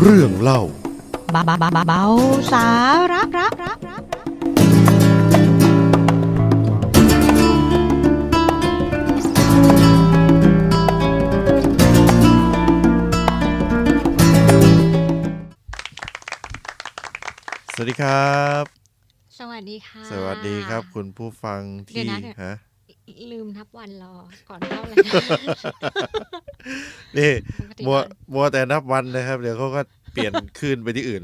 เรื่องเล่าบาบาบาบาเบาสาระระระระสวัสดีครับ สวัสดีค่ะ สวัสดีครับคุณผู้ฟังเดี๋ยที่วนะเดี๋ยว ฮะ ลืมนับวันรอก่อนเข้าเลยนี่ปกติมัวก่อนมัวแต่นับวันนะครับ เดี๋ยวเขาก็เปลี่ยนคืนไปที่อื่น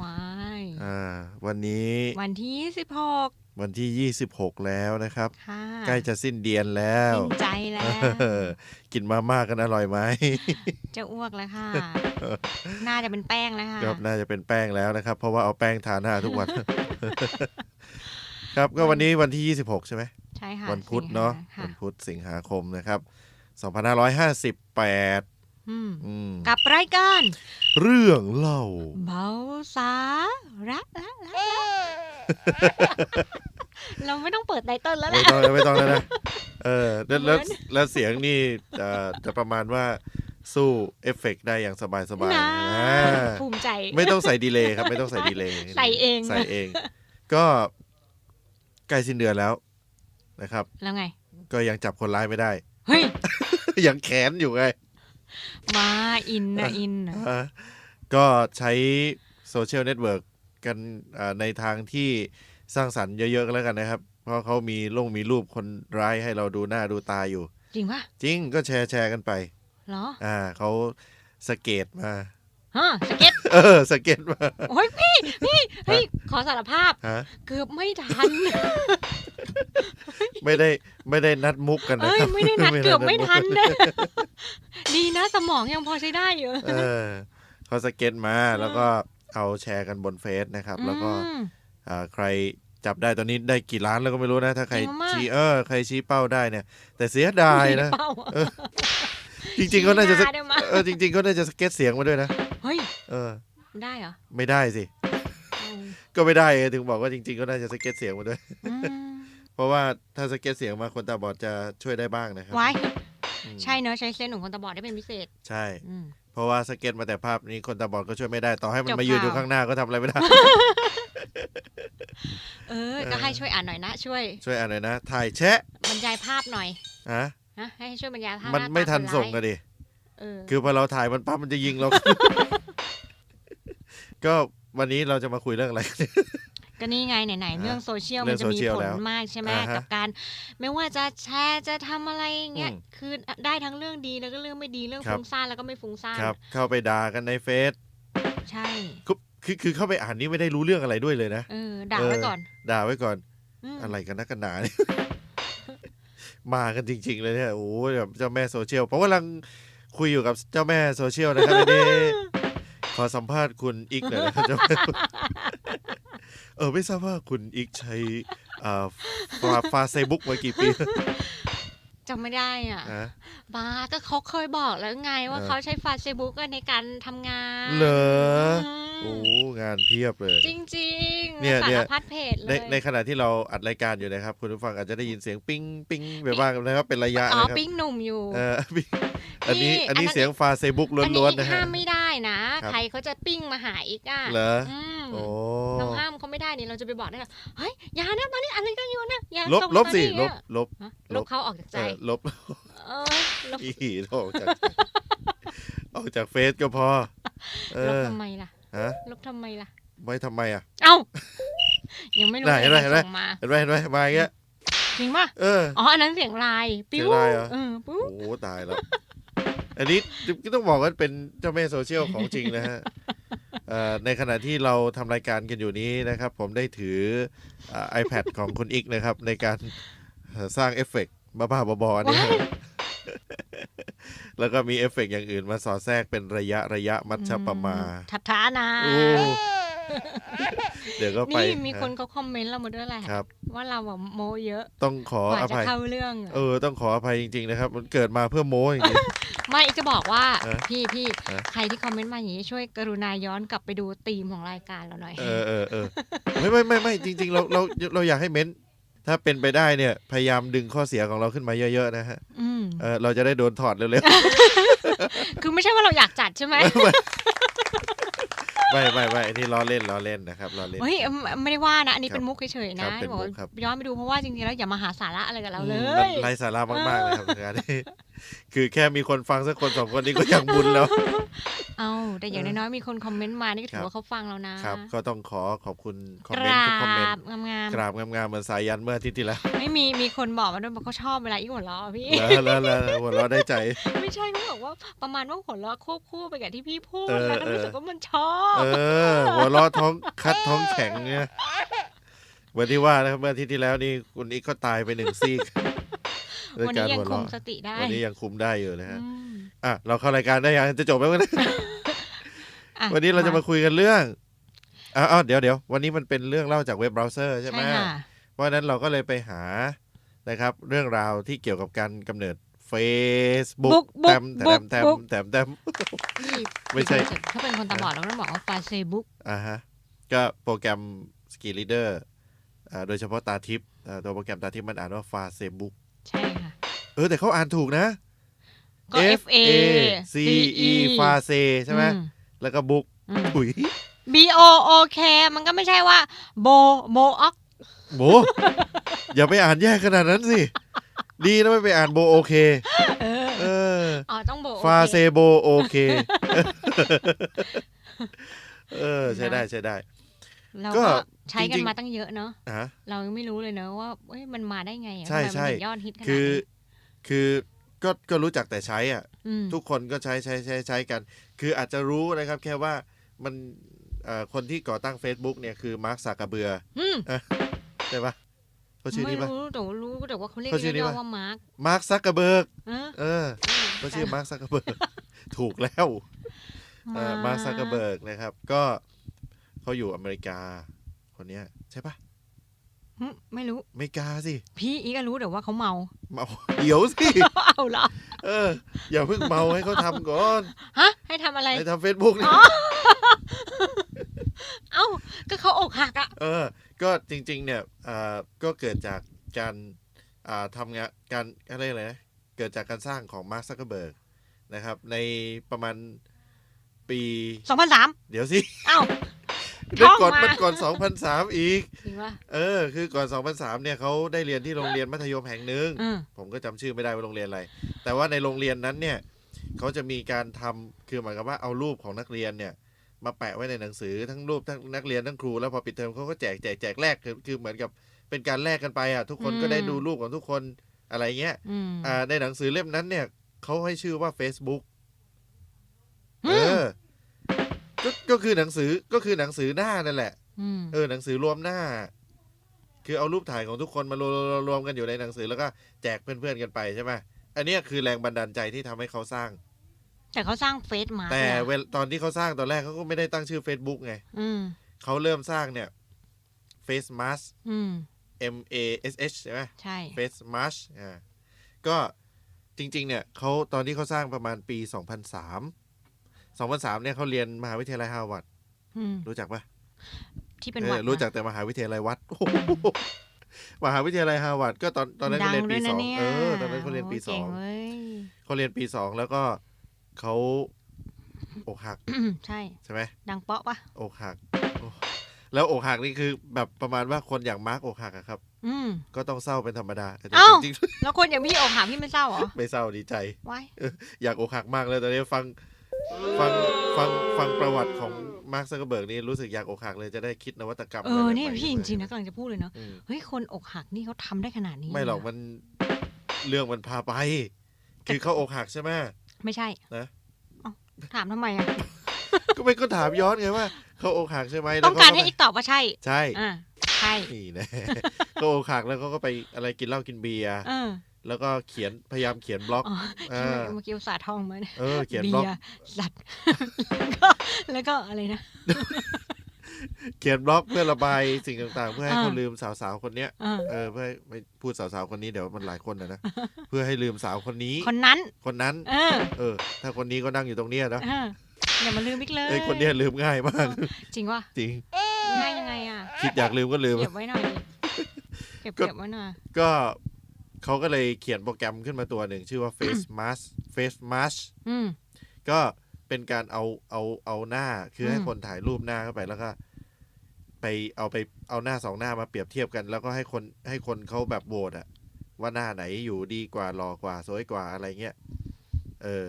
ว้ายอ่า วันนี้วันที่สิบหกวันที่ 26 แล้วนะครับค่ะใกล้จะสิ้นเดือนแล้วสิ้นใจแล้วเออกินมาม่ากันอร่อยไหม จะอ้วกแล้วค่ะ น่าจะเป็นแป้งแล้วค่ะครับน่าจะเป็นแป้งแล้วนะครับ เพราะว่าเอาแป้งทาหน้าทุกวัน ครับก็วันนี้วันที่ 26 ใช่ไหมใช่ค่ะวันพุธเนาะสิงหวันค่ะพุธสิงหาคมนะครับ 2558อืมอืมกับรายการ เรื่องเล่าเบาสาระระระเราไม่ต้องเปิดไตเติ้ลแล้วแหไม่ละต้องไม่ต้องแล้วนะเออแล้วแล้วเหมือนแล้วเสียงนี่เอ่อจะประมาณว่าสู้เอฟเฟกต์ได้อย่างสบายสบายนะอ่าภูมิใจ ไม่ต้องใส่ดีเลย์ครับ ไม่ต้องใส่ดีเลย์ใส่เองใส่เอง ก็ ใกล้สิ้นเดือนแล้วนะครับ แล้วไง ก็ยังจับคนร้ายไม่ได้ เฮ้ย ยังแขนอยู่ไง มาอินนะอินนะอ่าก็ใช้โซเชียลเน็ตเวิร์กกันอ่าในทางที่สร้างสรรค์เยอะๆกันแล้วกันนะครับ เพราะเขามีลงมีรูปคนร้ายให้เราดูหน้าดูตาอยู่ จริงปะจริงก็แชร์แชร์กันไปเหรอ อ่าเขาสเกตมาฮะสเก็ต เออสเกตมาโอ้ยพี่พี่เฮ้ยขอสารภาพ ฮะเกือบไม่ทันไม่ได้ไม่ได้นัดมุกกันนะเอ้ยครับไม่ได้นัดเกือบไม่ทันมุกนะดีนะสมองยังพอใช้ได้อยู่เออเขาสเก็ตมาแล้วก็เอาแชร์กันบนเฟซนะครับ แล้วก็อืม อ่าใครจับได้ตอนนี้ได้กี่ล้านแล้วก็ไม่รู้นะ ถ้าใครจริงมาก ชี้เออใครชี้เป้าได้เนี่ย แต่เสียดายนะ เป้าอะ จริงๆก็น่าจะสชี้หได้ไหมเออจริง ๆก็น่าจะสเก็ตเสียงมาด้วยนะ เฮ้ย เออได้เหรอไม่ได้สิ อืมก็ไม่ได้ไงถึงบอกว่าจริงๆ ก็น่าจะสเก็ตเสียงมาด้วย อืมเพราะว่าถ้าสเก็ตเสียงมาคนตาบอดจะช่วยได้บ้างนะครับไว้อืมใช่เนอะใช้เส้นของคนตาบอดได้เป็นพิเศษ ใช่ อืม เพราะว่าสเก็ตมาแต่ภาพนี้คนตาบอดก็ช่วยไม่ได้ ต่อให้มันจบมายืนอยู่ข่าว ข้างหน้าก็ทำอะไรไม่ได้ เออ ก็ให้ช่วยอ่านหน่อยนะ ช่วยช่วยอ่านหน่อยนะ ถ่ายแชะบรรยายภาพหน่อยฮะนะให้ช่วยบรรยายภาพมันหาตาไม่ทันคร้ายส่งกันดิ เออคือพอเราถ่ายมันปั๊บมันจะยิงเรา ก็วันนี้เราจะมาคุยเรื่องอะไร ก็นี่ไงไหนๆอะเรื่องโซเชียลเรื่มัอนงจะมีโซเชียลผลแล้วมากใช่ไหมอ่าฮะกับการ ไม่ว่าจะแชร์จะทำอะไรเงี้ยอืมคือได้ทั้งเรื่องดีแล้วก็เรื่องไม่ดีเรื่องครับ ฟุ้งซ่านแล้วก็ไม่ฟุ้งซ่านครับ เข้าไปด่ากันในเฟซใช่ คือคือคือเข้าไปอ่านนี่ไม่ได้รู้เรื่องอะไรด้วยเลยนะ เออด่าไว้ก่อนด่าไว้ก่อน มอะไรกันนักกันหนาเนี่ย มากันจริง ๆ เลยเนี่ยโอ้โหแบบเจ้าแม่โซเชียลผมกำลัง คุยอยู่กับเจ้าแม่โซเชียลนะครับวันนี้ขอสัมภาษณ์คุณอีกหน่อยนะครับเจ้าแม่เออไม่ทราบว่าคุณอีกใช้อ่าฟาฟาเซบุ๊กมากี่ปี จำไม่ได้อะฮะ บ้าก็เขาเคยบอกแล้วไงว่าเออ เขาใช้ฟาเซบุ๊กในการทำงานเหรอ อืม โอ้งานเพียบเลย จริงๆเนี่ยสาเนี่รยพัดเพจเลในยในขณะที่เราอัดรายการอยู่นะครับ คุณผู้ฟังอาจจะได้ยินเสียงปิ้งปิ้งไปบ้างนะครับเป็นระยะอ๋อนะครับปิ้งหนุ่มอยู่ เออปิ้งอันนี้นี่อันนี้อันนั้น เสียงฟาเซบุ๊กอันนี้ล้วนอีๆนะกฮะ ห้ามไม่ได้นะ ครับ ใครเขาจะปิ้งมาหาอีกอะเหรออืมโอ้ เราห้ามเขาไม่ได้นี่เราจะไปบอกได้เหรอเฮ้ยอย่านะตอนนี้อะไรกันอยู่นะอย่าลบส่งลบสิมาลดิบลบ ฮะลลบ บเขาออกจากใจเออลบเออลบอีโลกจากออกจากเฟซก็พอ เอลบอทำไมล่ะ ฮะลบทำไมล่ะ ไว้ทำไมอะ เอ้า ยังไม่รู้ได้เลยเห็นไหม ส่งมาเห็นไหมเห็นไหมมาอย่างเงี้ยจริงป่ะเออ อ๋อ อันนั้นเสียงลายปิ้วเสียงลายเหรอ เออปิ้วโอ้ตายแล้ว อันนี้ก็ต้องบอกว่าเป็นเจ้าแม่โซเชียลของจริงนะฮะเอ่อในขณะที่เราทำรายการกันอยู่นี้นะครับ ผมได้ถืออ่า iPad ของคุณอีกนะครับ ในการเอ่อสร้างเอฟเฟกต์บ้าๆบอๆนี่ฮะ แล้วก็มีเอฟเฟกต์อย่างอื่นมาสอดแทรกเป็นระยะระยะมัชฌปมาทัดท้านะโอ้เดี๋ยวก็ไปนี่มีคนเขาคอมเมนต์เรามาด้วยแหละครับว่าเราแบบโมเยอะ ต้องขอกว่าอจะภัยเข้าเรื่องอะเออ ต้องขออภัยจริงๆนะครับ มันเกิดมาเพื่อโม้จริงไม่จะบอกว่าเออพี่พี่เออใครที่คอมเมนต์มาอย่างนี้ช่วยกรุณาย้อนกลับไปดูธีมของรายการเราหน่อยๆเออเออเออไม่ไม่ไม่ไม่จริง ๆ เราเราเราอยากให้เม้น ถ้าเป็นไปได้เนี่ย พยายามดึงข้อเสียของเราขึ้นมาเยอะๆนะฮะอืมเออเราจะได้โดนถอดเร็วคือไม่ใช่ว่าเราอยากจัดใช่ไหมๆไม่ไม่ไม่อันนี้ล้อเล่นล้อเล่นนะครับล้อเล่นเฮ้ยไม่ไม่ได้ว่านะ อันนี้ครับเป็นมุกเฉยๆครันะบเป็นบอกมุว่ากครับย้อนไปดูเพราะว่าจริงๆแล้วอย่ามาหาสาระอะไรกับเราเลอืมยมันไร้สาระมากๆเลยครับงานนี้ คือแค่มีคนฟังสักคนสองคนนี้ก็ยังบุญแล้ว เอาแต่อย่างน้อยๆมีคนคอมเมนต์มานี่ก็ถืครัอบว่าเขาฟังเรานะครับ ก็ต้องขอขอบคุณคอมกเมนต์ราทุกคอมเมนบต์งามกราบงามๆเหมือนสายยันเมื่ออาทิตย์ที่แล้วๆไม่มีมีคนบอกมาด้วยบอกเขาชอบเวลาอีหัวเราะพี่แล้วแล้วแล้วหัวเราะได้ใจ ไม่ใช่เขาบอกว่าประมาณว่าหัวเราะควบคู่ไปกับที่พี่พูดเออแล้วก็เออรู้สึกว่ามันชอบเออหัวเราะท้องคัดท้องแข็งเนี่ยเหมือนที่ว่านะครับเมื่ออาทิตย์ที่แล้วนี่คุณอีกก็ตายไปหนึ่งซีกด้ วยวันกานี้รยังหัวคุมเราะสติได้วันนี้ยังคุมได้อยู่นะฮะอืมอะเราเข้ารายการได้ยังจะจบแล้วนะอะวันนี้เราจะมาคุยกันเรื่องอ้าวอ้าวเดี๋ยวเดี๋ยววันนี้มันเป็นเรื่องเล่าจากเว็บเบราว์เซอร์ใช่ไหมใช่ค่ะเพราะฉะนั้นเราก็เลยไปหานะครับ เรื่องราวที่เกี่ยวกับการกำเนิด Facebook บุ๊กแตบุ๊กมแตบุ๊กมแตมบุ๊กแตมแตมไม่ใช่ถ้าเป็นคนตาบอดเราก็ต้องบอกว่าฟาเซบุ๊กอ่าฮะก็โปรแกรมสกีลีเดอร์อ่าโดยเฉพาะตาทิพย์อ่าตัวโปรแกรมตาทิพย์มันอ่านว่าฟาเซบุ๊กใช่ค่ะ เออแต่เขาอ่านถูกนะ ก็ F A C E ฟาเซใช่ไหมอืแล้วก็บุ๊กอืมถุย B O O K มันก็ไม่ใช่ว่าโบโบออกโบอย่าไปอ่านแยกขนาดนั้นสิ ดีนะไม่ไปอ่านโบโอเคเออเอออ๋อต้องโบฟาเซโบโอเค เออ ใช่ได้ใช่ได้เราก็ก็ใช้กัจนริงๆมาตั้งเยอะเนาะอะเรายังไม่รู้เลยเนอะว่าเอ้ยมันมาได้ไงอะใช่ทำไมมันใช่ถึงยอดฮิตขนาดคือนี้ คือก็ก็รู้จักแต่ใช้อะมทุกคนก็ใช้ใช้ใช้ใช้กัน คืออาจจะรู้นะครับแค่ว่ามันเอ่อคนที่ก่อตั้ง Facebook เนี่ยคือมาร์คซากาเบืออืมใช่ปะเขาชื่อไม่นี้ปะรู้แต่ว่ารู้แต่ว่าเขาเรียกเขาชื่อนี้ย่อปะๆว่ามาร์กมาร์คซักกระเบิร์กเออเออเขาชื่อมาร์คซักกระเบิร์กถูกแล้วเออมาร์คซักกระเบิร์กนะครับ ก็เขาอยู่อเมริกาคนเนี้ยใช่ปะหึ ไม่รู้อเมริกาสิ พี่อีก็รู้แต่ว่าเขาเมา เมาเดี๋ยวสิ เอาเหรอ เออ อย่าเพิ่งเมาให้เขาทำก่อน ฮะ ให้ทำอะไร ให้ทำเฟซบุ๊กนี่อ๋อ เอ้า ก็เขาอกหักอะเออ ก็จริง ๆ เนี่ยอ่าก็เกิดจากการอ่าทำงานการอะไรยกอะไรนะเกิดจากการสร้างของมาร์คซักเกอร์เบิร์กนะครับ ในประมาณปีสองพันสามเดี๋ยวสิ เอ้า เมื่อก่อนท่องมามัมันก่อน2003 อีก จริงป่ะ เออ คือก่อน 2003 เนี่ยเขาได้เรียนที่โรงเรียนมัธยมแห่งหนึ่ง อืม ผมก็จำชื่อไม่ได้ว่าโรงเรียนอะไร แต่ว่าในโรงเรียนนั้นเนี่ยเขาจะมีการทำคือหมายความว่าเอารูปของนักเรียนเนี่ย มาแปะไว้ในหนังสือทั้งรูปทั้งนักเรียนทั้งครูแล้วพอปิดเทอมเขาก็แจกแจกแจกแลกคือคือเหมือนกับเป็นการแลกกันไปอะทุกคนก็ได้ดูรูปของทุกคนอะไรเงี้ย อืม อ่าในหนังสือเล่มนั้นเนี่ยเขาให้ชื่อว่า Facebook อืเอมอ ก็ก็คือหนังสือก็คือหนังสือหน้านั่นแหละ อืม เออหนังสือรวมหน้า คือเอารูปถ่ายของทุกคนมารวมรวมรวมกันอยู่ในหนังสือแล้วก็แจกเพื่อนๆกันไปใช่ไหมอันเนี้ยคือแรงบันดาลใจที่ทำให้เขาสร้าง แต่เขาสร้างเฟซมาแต่เนี่ยเวลตอนที่เขาสร้างตอนแรกเขาก็ไม่ได้ตั้งชื่อ Facebook ไงอืม เขาเริ่มสร้างเนี่ย Face Mask อืม M A S H ใช่ไหม ใช่ Face Mask อ่าก็จริงๆเนี่ยเขาตอนที่เขาสร้างประมาณปี 2003 2003เนี่ยเขาเรียนมหาวิทยาลัยฮาร์วาร์ดอืมรู้จักปะที่เป็นเอหวัอดรู้จักแต่มหาวิทยาลัยวัดโอ้โหมหาวิทยาลัยฮาร์วาร์ดก็ตอนตอนนั้นดัเขางเรียนด้ปีวยสนะองเนี่ยเออตอนนั้นเขาเรียนปีสองโเว้ยเขาเรียนปีสองแล้วก็เขาอกหักใช่ใช่ไหมดังเปาะปะอกหักโอ้แล้วอกหักนี่คือแบบประมาณว่าคนอย่างมาร์กอกหักอะครับ อืมก็ต้องเศร้าเป็นธรรมดาแต่เอ้าจริงแล้วคนอย่างพี่อกหักพี่ไม่เศร้าเหรอๆไม่เศร้าดีใจไว้อยากอกหักมากเลยตอนนี้ฟัง ฟังฟังฟังประวัติของมาร์คซักเกอร์เบิร์กนี่รู้สึกอยากอกหักเลยจะได้คิดนวัตกรรมเออะไรเนี่ยใหม่ๆพี่จขึ้นมาริงๆนะกำลังจะพูดเลยเนาะอืมเฮ้ยคนอกหักนี่เขาทำได้ขนาดนี้ไม่หรอกเลยเมันเรื่องมันพาไป คือเขาอกหักใช่ไหมไม่ใช่นะเอ้าถามทำไมอะก็ไม่ก็ถามย้อนไงว่าเขาอกหักใช่ไหมแล้วต้องการเขให้อีกตอบว่าใช่ ใช่อ่าใช่นี่แน่เขาอกหักแล้วเขาก็ไปอะไรกินเหล้ากินเบียร์เออ แล้วก็เขียนพยายามเขียนบล็อกอ๋ออ่าที่เมื่อกี้อุตสาห์ท่องมาเนี่ยเออเขียนเบีบล็อกยร์สัตว์แล้วก็แล้วก็อะไรนะ เขียนบล็อกเพื่อระบายสิ่งต่าง ๆ เพื่อให้อ่าเขาลืมสาวๆคนเนี้ยเออเออเพื่อให้ไม่พูดสาวๆคนนี้เดี๋ยวมันหลายคนนะนะเพื่อให้ลืมสาวคนนี้ คนนั้น คนนั้น เออเออถ้าคนนี้ก็นั่งอยู่ตรงเนี้ยนะเอออย่ามาลืมอีกเลยไอ้ยคนเนี้ยลืมง่ายมาก จริงวะจริงง่ายยังไงอะคิดอยากลืมก็ลืมเก็บไว้หน่อยดิเก็บเก็บไว้หน่อยก็ เขาก็เลยเขียนโปรแกรมขึ้นมาตัวหนึ่ง ชื่อว่า Face Mask Face Mask อืมก็เป็นการเอาเอาเอาหน้าคือให้อืมคนถ่ายรูปหน้าเข้าไปแล้วก็ ไปเอาไปเอาหน้าสองหน้ามาเปรียบเทียบกัน แล้วก็ให้คนให้คนเขาแบบโหวตอะว่าหน้าไหนอยู่ดีกว่าหล่อกว่า สวยกว่าอะไรเงี้ยเออ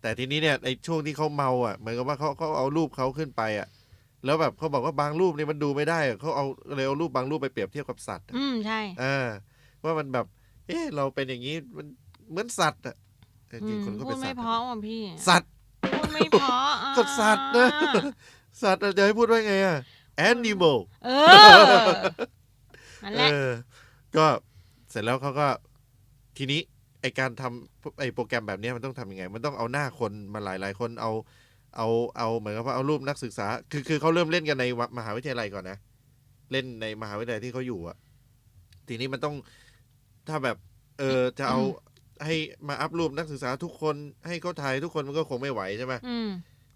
แต่ทีนี้เนี่ยในช่วงที่เขาเมาอะเหมือนกับว่าเขาเขาเอารูปเขาขึ้นไปอะ แล้วแบบเขาบอกว่าบางรูปเนี่ยมันดูไม่ได้อะเขาเอาเลยเอารูปบางรูปไปเปรียบเทียบกับสัตว์อะอืมใช่อ่าว่ามันแบบ เอ๊ะเราเป็นอย่างนี้มันเหมือนสัตว์อะแต่จริงๆคนก็พูเป็ดนสัไม่ตว์เพราะว่ะพี่สัตว์พูดไม่เพราะอะก็สัตว์นะสัตว์อะจะให้พูดว่าไงอะ animal เออนั่นแหเอละอก็เสร็จแล้วเขาก็ทีนี้ไอการทำไอโปรแกรมแบบเนี้ยมันต้องทำยังไง มันต้องเอาหน้าคนมาหลายหลายๆคนเอา เอาเอาเหมือนกับว่าเอารูปนักศึกษา คือคือเขาเริ่มเล่นกันในมหาวิทยาลัยก่อนนะ เล่นในมหาวิทยาลัยที่เขาอยู่อะทีนี้มันต้อง ถ้าแบบเออจะเอาให้มาอัพรูปนักศึกษาทุกคนให้เขาถ่ายทุกคนมันก็คงไม่ไหวใช่ไหมอืม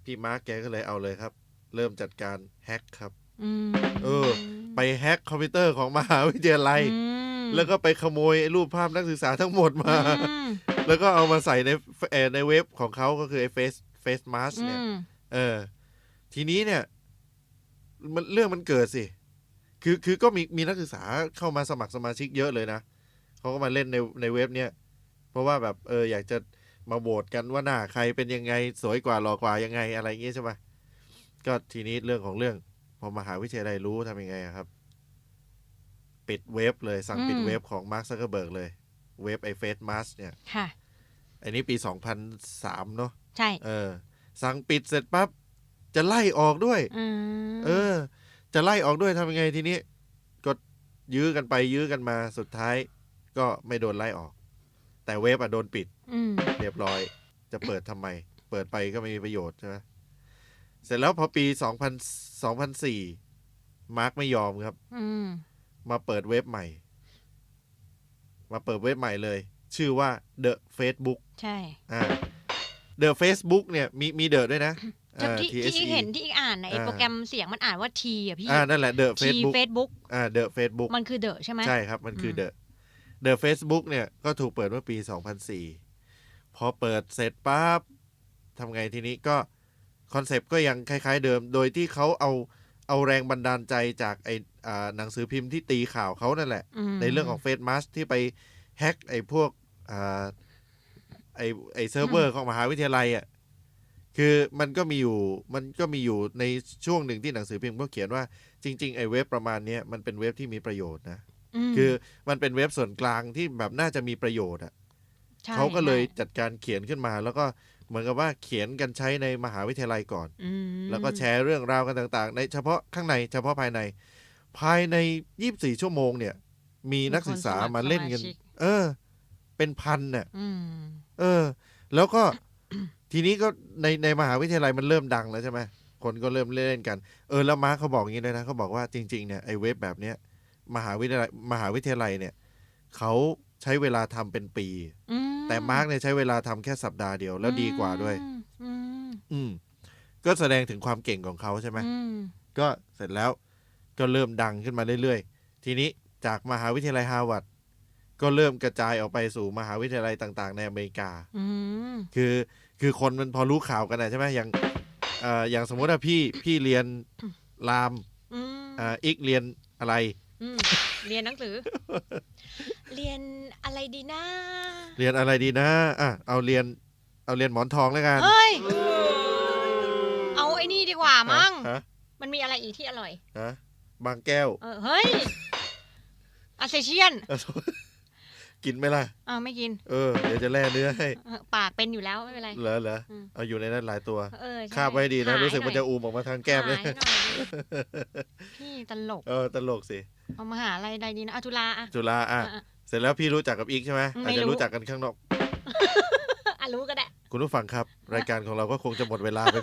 พี่มาร์กแกก็เลยเอาเลยครับ เริ่มจัดการแฮ็กครับอืมเออ ไปแฮ็กคอมพิวเตอร์ของมหาวิทยาลัยอืมแล้วก็ไปขโมยไอ้รูปภาพนักศึกษาทั้งหมดมาอืมแล้วก็เอามาใส่ในเอ่อในเว็บของเขาก็คือไอ้เฟซเฟซมาสอืเนี่ยมเออ ทีนี้เนี่ย มันเรื่องมันเกิดสิ คือคือก็มีมีนักศึกษาเข้ามาสมัครสมาชิกเยอะเลยนะ เขาก็มาเล่นในในเว็บเนี่ยเพราะว่าแบบเอออยากจะมาโหวตกันว่าหน้าใครเป็นยังไงสวยกว่าหล่อกว่ายังไงอะไรอย่างงี้ใช่ปะก็ทีนี้เรื่องของเรื่อง พอมหาวิทยาลัยรู้ทำยังไงอะครับ ปิดเว็บเลยสั่งปิดอืมเว็บของมาร์คซักเกอร์เบิร์กเลย เว็บไอเฟซมาสเนี่ยค่ะอันนี้ปี2003เนอะใช่ เออ สั่งปิดเสร็จปั๊บจะไล่ออกด้วยอืมเออ จะไล่ออกด้วยทำยังไงทีนี้ก็ยื้อกันไปยื้อกันมาสุดท้าย ก็ไม่โดนไล่ออก แต่เว็บอะโดนปิดอืมเรียบร้อย จะเปิดทำไม เปิดไปก็ไม่มีประโยชน์ใช่ไหมเสร็จแล้วพอปี2000 2004มาร์กไม่ยอมครับอืมมาเปิดเว็บใหม่ มาเปิดเว็บใหม่เลย ชื่อว่า The Facebook ใช่อ่า The Facebook เนี่ยมีมีเดอะด้วยนะที่อ่าที่ที่ TSE เห็นที่อ่านในะไอ้อ่าโปรแกรมเสียงมันอ่านว่าทีอะพี่อ่านั่นแหละ The ที Facebook เฟซบุ๊กอ่า The Facebook มันคือเดอะใช่ไหมใช่ครับ มันคือม The The Facebook เนี่ยก็ถูกเปิดเมื่อปี 2004 พอเปิดเสร็จปั๊บทำไงทีนี้ก็คอนเซปต์ก็ยังคล้ายๆเดิม โดยที่เขาเอาเอาแรงบันดาลใจจากไออ่าหนังสือพิมพ์ที่ตีข่าวเขานั่นแหละมในเรื่องของเฟซมาสที่ไปแฮ็กไอ้พวกอ่าไอ้ไอ้เซิร์ฟเวอร์ของมหาวิทยาลัยอะคือมันก็มีอยู่มันก็มีอยู่ในช่วงหนึ่งที่หนังสือพิมพ์เขาเขียนว่าจริง ๆ ไอ้เว็บประมาณเนี้ยมันเป็นเว็บที่มีประโยชน์นะม คือมันเป็นเว็บส่วนกลางที่แบบน่าจะมีประโยชน์อะใช่เขาก็เลยใช่จัดการเขียนขึ้นมา แล้วก็เหมือนกับว่าเขียนกันใช้ในมหาวิทยาลัยก่อนอืมแล้วก็แชร์เรื่องราวกันต่าง ๆ ในเฉพาะข้างในเฉพาะภายใน ภายใน 24 ชั่วโมงเนี่ย มีนักศึกษามาเล่นกันสชิกเออ เป็นพันเนี่ยอืมเออ แล้วก็ทีนี้ก็ในในมหาวิทยาลัยมันเริ่มดังแล้วใช่ไหมคนก็เริ่มเล่นกัน เออแล้วมาร์คเขาบอกอย่างนี้เลยนะเขาบอกว่าจริง ๆเนี่ยไอ้เว็บแบบเนี้ย มหาวิทยาลัยมหาวิทยาลัยเนี่ยเขาใช้เวลาทำเป็นปีอืแต่มาร์คเนี่ยใช้เวลาทำแค่สัปดาห์เดียวแล้วดีกว่าด้วย อืมอืมก็แสดงถึงความเก่งของเขาใช่ไหมอืมก็เสร็จแล้วก็เริ่มดังขึ้นมาเรื่อยๆ ทีนี้จากมหาวิทยาลัยฮาร์วาร์ดก็เริ่มกระจายออกไปสู่มหาวิทยาลัยต่างๆ ในอเมริกาอืมคือคือคนมันพอรู้ข่าวกันนะใช่ไหมอย่างเอ่ออย่างสมมติว่าพี่พี่เรียนรามอืมอ่าอีกเรียนอะไร อืมเรียนหนังสือ เรียนอะไรดีนะเรียนอะไรดีนะอะเอาเรียน เอาเรียนหมอนทองแล้วกันเฮ้ย เอาไอ้นี่ดีกว่ามั้งฮะมันมีอะไรอีกที่อร่อย ฮะบางแก้ว เออเฮ้ยอาเซเชียน กินไหมล่ะอ่าไม่กิน เออเดี๋ยวจะแล่เนื้อให้ เออปากเป็นอยู่แล้วไม่เป็นไร เหรอเหรออืม เอาอยู่ในนั้นหลายตัวเออใช่คาบไว้ดีนะ หายรู้สึกมันหจะอยอูมออกมาทางแก้มเลย หายหน่อยดิพี่ตลกเออตลกสิเอามาหาอะไรใดดีนะอาจุฬาอะ จุฬาอะ อะเสร็จแล้วพี่รู้จักกับอีกใช่ไหมไม่อาจจะรู้รู้จักกันข้างนอก อะรู้ก็ได้ คุณผู้ฟังครับ รายการของเราก็คงจะหมดเวลาไป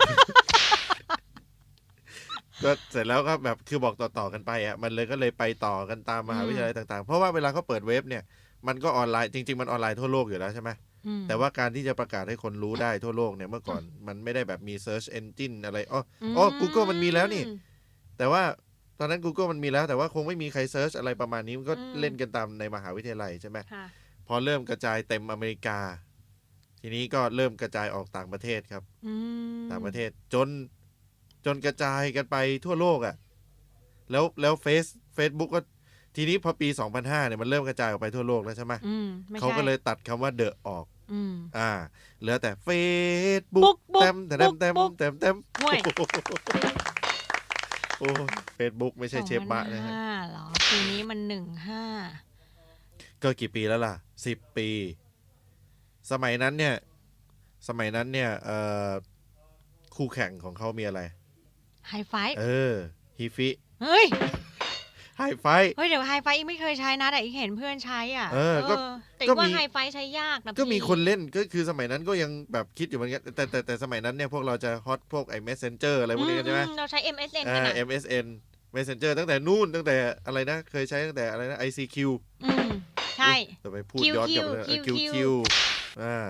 ก็เสร็จแล้วก็แบบคือบอกต่อๆกันไปอะมันเลยก็เลยไปต่อกันตามมหาวิทยาลัยต่างๆ เพราะว่าเวลาเขาเปิดเว็บเนี่ย มันก็ออนไลน์จริง ๆ มันออนไลน์ทั่วโลกอยู่แล้วใช่ไหมอืมแต่ว่าการที่จะประกาศให้คนรู้ได้ทั่วโลกเนี่ยเมื่อก่อนมันไม่ได้แบบมี Search Engine อะไรอ๋ออ๋อ Google มันมีแล้วนี่ แต่ว่าตอนนั้น Google มันมีแล้วแต่ว่าคงไม่มีใครเซิร์ชอะไรประมาณนี้มันก็อืมเล่นกันตามในมหาวิทยาลัยใช่ไหมค่ะพอเริ่มกระจายเต็มอเมริกา ทีนี้ก็เริ่มกระจายออกต่างประเทศครับอืมต่างประเทศจนจนกระจายกันไปทั่วโลกอะ่ะ แล้วแล้วเฟซเฟซบุ๊กก็ ทีนี้พอปี 2005เนี่ยมันเริ่มกระจายออกไปทั่วโลกแล้วใช่ไหมอืมไม่ใช่เขาก็เลยตัดคำว่าเดอะออก อืม อ่า เหลือแต่เฟซบุ๊บุ๊กกบุ๊กเต็มเต็มเต็มบุ๊กเต็มเต็มห่วย โอ้เฟซบุ๊กไม่ใช่เชฟบะนะฮะ ห้าเหรอปีนี้มันหนึ่งห้าก็กี่ปีแล้วล่ะสิบปี สมัยนั้นเนี่ย สมัยนั้นเนี่ยเอ่อคู่แข่งของเขามีอะไร ไฮไฟเออฮีฟิ เฮ้ย ไฮไฟ เฮ้ยเดี๋ยวไฮไฟอีกไม่เคยใช้นะแต่อีกเห็นเพื่อนใช้อะเออก็แต่ก็ว่ามี ไฮไฟใช้ยากนะก็มีพี่คนเล่นก็คือสมัยนั้นก็ยังแบบคิดอยู่เหมือนกันแต่แต่แต่สมัยนั้นเนี่ยพวกเราจะฮอตพวกไอ้ messenger อะไรพวกนี้กันใช่ไหมอืเราใช้ MSN อ่ากันนะ MSN messenger ตั้งแต่นู่นตั้งแต่อะไรนะ เคยใช้ตั้งแต่อะไรนะ ICQ อืมใช่จะไปพูด QQ ย้อนกลับไปเลย QQ QQ อ่า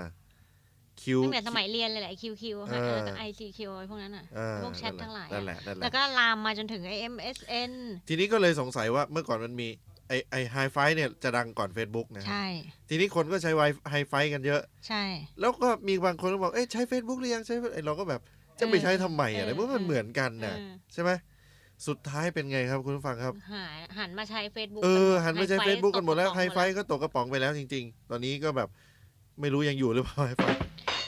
Q ตั้งแต่สมัยเรียนเลยแหละ QQ เออแล้วก็ ICQ อะไรพวกนั้นอะอ่าพวกแชททั้งหลายนั่นแหละนั่นแหแล้ละวก็ลามมาจนถึงไอ้ MSN ทีนี้ก็เลยสงสัยว่าเมื่อก่อนมันมีไอไอไฮไฟเนี่ยจะดังก่อน Facebook นะใช่ ทีนี้คนก็ใช้ไวไฮไฟกันเยอะ ใช่ แล้วก็มีบางคนก็บอก เอ๊ะใช้ Facebook หรือยังใช้ไอเราก็แบบจะไปใช้ทำไมอะเออไรเพราะมันเหมือนกันเอน่ะอใช่ไหมสุดท้ายเป็นไงครับคุณผู้ฟังครับหาหันมาใช้ Facebook เออกัหันมาใช้ไฮไฟ Facebook กันหมดแล้วตกกไฮระป๋องไฟก็ตกกระป๋องไปแล้วจริง ๆ ตอนนี้ก็แบบไม่รู้ยังอยู่หรือเปล่าไฮไฟ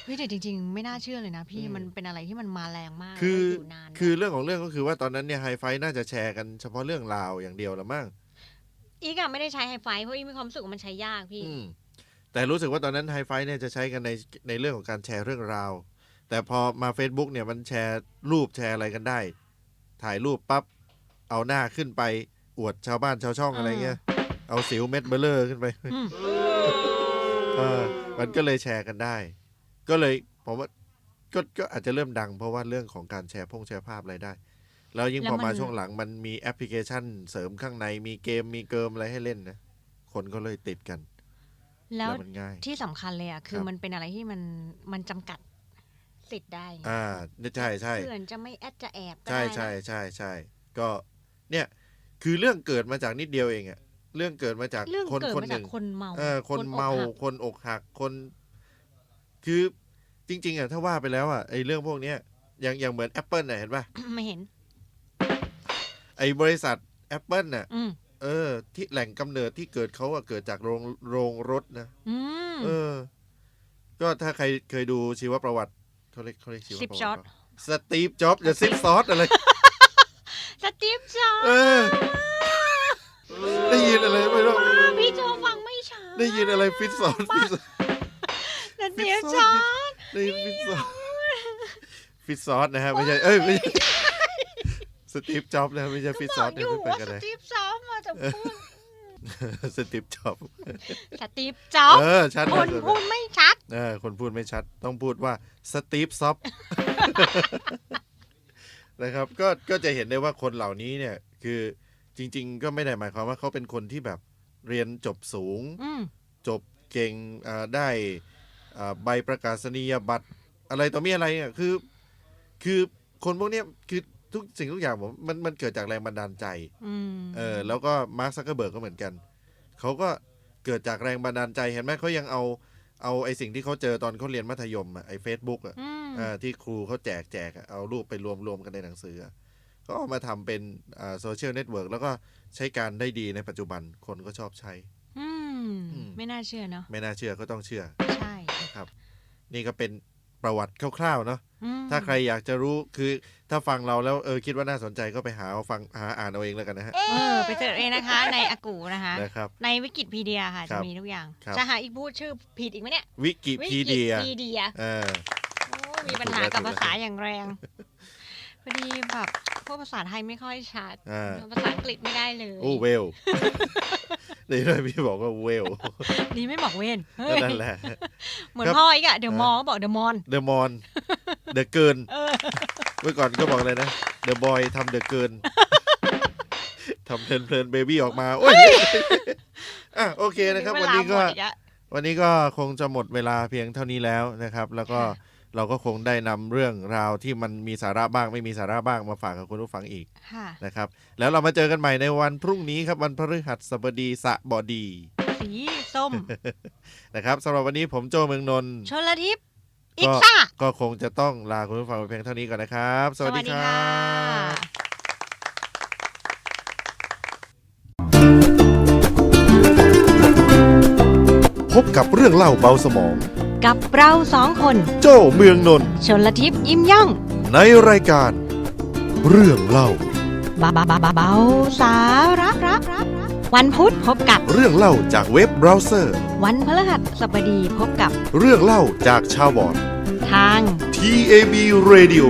เฮ้ยแต่จริง ๆ ไม่น่าเชื่อเลยนะพี่อืม มันเป็นอะไรที่มันมาแรงมากคือแล้วอยู่นานคือเรื่องของเรื่องก็คือว่าตอนนั้นเนี่ยไฮไฟน่าจะแชร์กันเฉพาะเรื่องราวอย่างเดียวละมั้งอีกอะไม่ได้ใช้ไฮไฟเพราะอีกมีความรู้สึกว่ามันใช้ยากพี่ อืมแต่รู้สึกว่าตอนนั้นไฮไฟเนี่ยจะใช้กันในในเรื่องของการแชร์เรื่องราว แต่พอมา Facebook เนี่ยมันแชร์รูปแชร์อะไรกันได้ ถ่ายรูปปั๊บเอาหน้าขึ้นไปอวดชาวบ้านชาวช่องอะไรเงี้ยเอาสิวเม็ดเบลเลอร์ขึ้นไป อืม เออมันก็เลยแชร์กันได้ ก็เลยผมว่าก็ก็อาจจะเริ่มดังเพราะว่าเรื่องของการแชร์พงแชร์ภาพอะไรได้ แล้วยิ่งพอมาช่วงหลังมันมีแอปพลิเคชันเสริมข้างในมีเกมมีเกิมอะไรให้เล่นนะ คนก็เลยติดกัน แล้วแล้วมันง่ายที่สำคัญเลยอะคืคอรับมันเป็นอะไรที่มันมันจำกัดสิทธิ์ได้ไงอ่าใช่ใช่เพื่อนจะไม่แอดจะแอบก็ใช่ได้นะใช่ใช่ใช่ก็เนี่ยคือเรื่องเกิดมาจากนิดเดียวเองอะเรื่องเกิดมาจากเรื่องคนเกิดคนมาหจากนึ่งคนเมาเออคนอกเมาหักคนอกหักคน คือ จริง ๆอะถ้าว่าไปแล้วอะไอ้เรื่องพวกเนี้ยอย่างอย่างเหมือน Apple น่ะเห็นป่ะไม่เห็น ไอ้บริษัท Apple น่ะอืมเออ ที่แหล่งกำเนิดที่เกิดเขาอะเกิดจากโรงโรงรถนะ อืม เออ ก็ถ้าใครเคยดูชีวประวัติเขาเรียกเขาเรียกชีวประ Steve วัติ Jobs สตีฟจ็อบจะซิปซอสอะไร สตีฟจ็อบเออ ได้ยินอะไรไม่รู้ พี่โจฟังไม่ชัดได้ยินอะไรฟิตซอสฟิตซอส สตีฟจ็อบได้ยิ นฟิตซอสฟิตซอสนะฮะไม่ใช่เอ้ยไม่ใช่สตีฟจ็อบนะไม่ใช่ฟิตซอสอนะยู่ไม่เป็นว่ากันสเลยตีฟจ็อบมาจะพูดสตีฟจ็อบสตีฟจ็อบเออชัดคนะนพูดไม่ชัด เออคนพูดไม่ชัดต้องพูดว่าสตีฟซอปนะครับก็ก็จะเห็นได้ว่าคนเหล่านี้เนี่ย คือจริง ๆ ก็ไม่ได้หมายความว่าเขาเป็นคนที่แบบเรียนจบสูง อืม จบเก่งอ่าได้อ่า ใบประกาศนียบัตรอะไรต่อมีอะไรอะคือ คือคนพวกเนี้ยคือทุกสิ่งทุกอย่างผมมันมันเกิดจากแรงบันดาลใจอืมเออแล้วก็มาร์คซักเกอร์เบิร์กก็เหมือนกันเขาก็เกิดจากแรงบันดาลใจเห็นไหมเขายังเอาเอาไอสิ่งที่เขาเจอตอนเขาเรียนมัธยมอะไอเฟซบุ๊กอะอืมอ่าที่ครูเขาแจกแจกอะเอารูปไปรวมรวมกันในหนังสืออะก็เอามาทำเป็นอ่าโซเชียลเน็ตเวิร์กแล้วก็ใช้การได้ดีในปัจจุบันคนก็ชอบใช้อืมอืมไม่น่าเชื่อเนาะไม่น่าเชื่อก็ต้องเชื่อใช่ นะครับ นี่ก็เป็นประวัติคร่าวๆเนาะอืมถ้าใครอยากจะรู้คือถ้าฟังเราแล้วเออคิดว่าน่าสนใจก็ไปหาเอาฟังหาอ่านเอาเองแล้วกันนะฮะ เออไปเสิร์ชเองนะคะ ในอากูนะคะ นะครับ ในวิกิพีเดียค่ะครัจะบมีทุกอย่าง ครับ จะหาอีกพูดชื่อผิดอีกไหมเนี่ยวิกิพีเดียวิกิพีเดียเออ โอ้ยมีปัญหากับภาษาอย่างแรง พอดีแบบพวกภาษาไทยไม่ค่อยชัด อ่า ภาษาอังกฤษไม่ได้เลย โอ้เวล นี่เลยพี่บอกว่าเวลดีไม่บอกเวนเฮ้ยนั่นแหละ เหมือนครับพ่ออีกอะเดี๋ยวมอก็บอกเดี๋ยวมอน เดอะมอน เดอะเกินเออเมื่อก่อนก็บอกเลยนะ เดอะบอยทำเดอะเกินทำเพลินเพลินเบบี้ออกมา โอ้ยอะโอเคนะครับ วันนี้ก็เวลาหมดอีอะวันนี้ก็คงจะหมดเวลาเพียงเท่านี้แล้วนะครับ แล้วก็ เราก็คงได้นำเรื่องราวที่มันมีสาระบ้างไม่มีสาระบ้างมาฝากกับคุณผู้ฟังอีกค่ะนะครับ แล้วเรามาเจอกันใหม่ในวันพรุ่งนี้ครับวันพฤหัสบดีสะบดี สีส้มนะครับสำหรับวันนี้ผมโจเมืองนนท์ชนละทิพย์อีกก็ซ่าก็คงจะต้องลาคุณผู้ฟังไปเพียงเท่านี้ก่อนนะครับ สวัสดีครับพบกับเรื่องเล่าเบาสมอง กับเราสองคน โจ้เมืองนนท์ชนละทิพย์ยิ้มย่อง ในรายการ เรื่องเล่า บาบาบาบาเบาสาระระระระวันพุธพบกับเรื่องเล่าจากเว็บเบราว์เซอร์ วันพฤหัสบดีพบกับเรื่องเล่าจากชาวบอร์ดทาง TAB Radio